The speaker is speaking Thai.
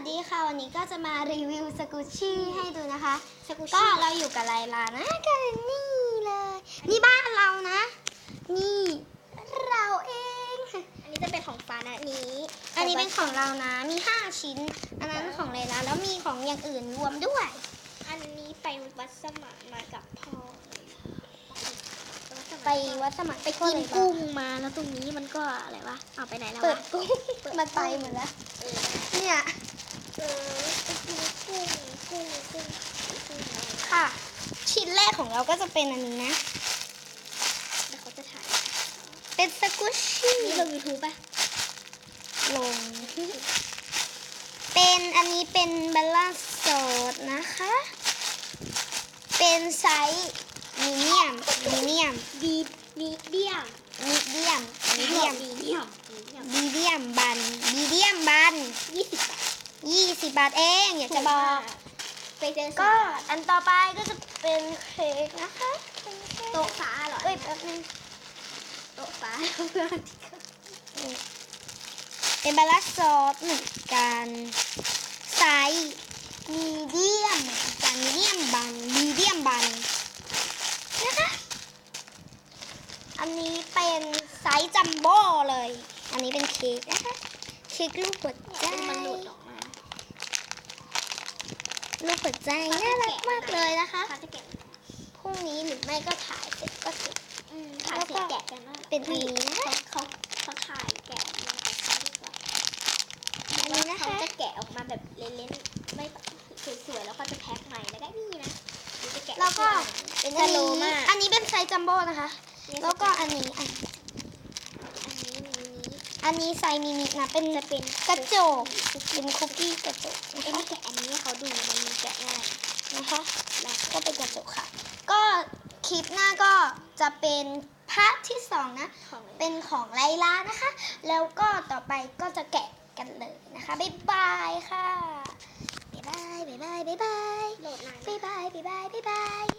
วัสดีค่ะ วันนี้ก็จะมารีวิวสกูชี่ให้ดูนะคะสกูก็ชี่เราอยู่กับไลลานะกันนี่เลย นี่บ้านเรานะ นี่เราเอง อันนี้จะเป็นของฟ้านะอันนี้ อันนี้เป็นของเรานะ มี 5 ชิ้น อันนั้นของไลลาแล้วมีของอย่างอื่นรวมด้วย อันนี้ไปวัดสมานมากับพ่อเลยไปวัดสมัครไปกินกุ้งมาแล้วตรงนี้มันก็อะไรวะเอาไปไหนแล้วเปิดวะกุ้งมันไปหมดแล้วเออเนี่ย เออไปกินกุ้งกุ้งกุ้งกุ้งอะไร ค่ะ ชิ้นแรกของเราก็จะเป็นอันนี้นะแล้วเขาจะถ่าย เป็นสกูชี่นี่ลงยูทูบป่ะ ลง เป็นอันนี้เป็นบัลลาโสดนะคะ เป็นไซส์มีเดียมมีเดียมดีมีเดียมมีเดียมมีเดียมมีเดียมมีเดียมมีเดียมบันมีเดียมบันยี่สิบบาท20บาทเอง อยากจะบอก ไปเจอก็ก็อันต่อไปก็จะเป็นเค้กนะคะเป็นเค้กโต๊ะฟ้าเหรอเอ้ยแป๊บนึงโต๊ะฟ้าเพื่อนเป็นบัลลาซอสเหมือนกันไซส์มีเดียมกันมีเดียมบันมีเดียมบันนะคะอันนี้เป็นไซส์จัมโบ้เลย อันนี้เป็นเค้กนะคะเค้กรูปหัวใจมันหลุดออก มารูปหัวใจน่ารักมากเลยนะคะเขาจะแกะพรุ่งนี้หรือไม่ก็ถ่ายเสร็จก็เก็บอืมถ่ายเสร็จแกะกันว่าเป็นอันนี้นะเขาเขาเขาถ่ายแกะมาแต่เขาดีกว่าอันนี้นะคะเขาจะแกะออกมาแบบเล่นๆไม่สวยๆแล้วก็จะแพ็คใหม่แล้วก็นี่นะเดี๋ยวจะแกะแล้วก็เป็นอัสนโลนี้มากอันนี้เป็นไซส์จัมโบ้นะคะ แล้วก็อันนี้อันอันนี้มินิ อันนี้ไซส์มินินะเป็นจะเป็นกระจกเป็นคุกกี้กระจกนะไอ้คะนี่แกะอันนี้ให้เขาดูมันมีแกะง่ายนะคะแล้วก็เป็นกระจกค่ะ ก็คลิปหน้าก็จะเป็นพาร์ทที่สองนะเป็นของไลลานะคะ แล้วก็ต่อไปก็จะแกะกันเลยนะคะบ๊ายบายค่ะบ๊ายบายบ๊ายบายบ๊ายบายโหลดนานบ๊ายบายบ๊ายบายบ๊ายบาย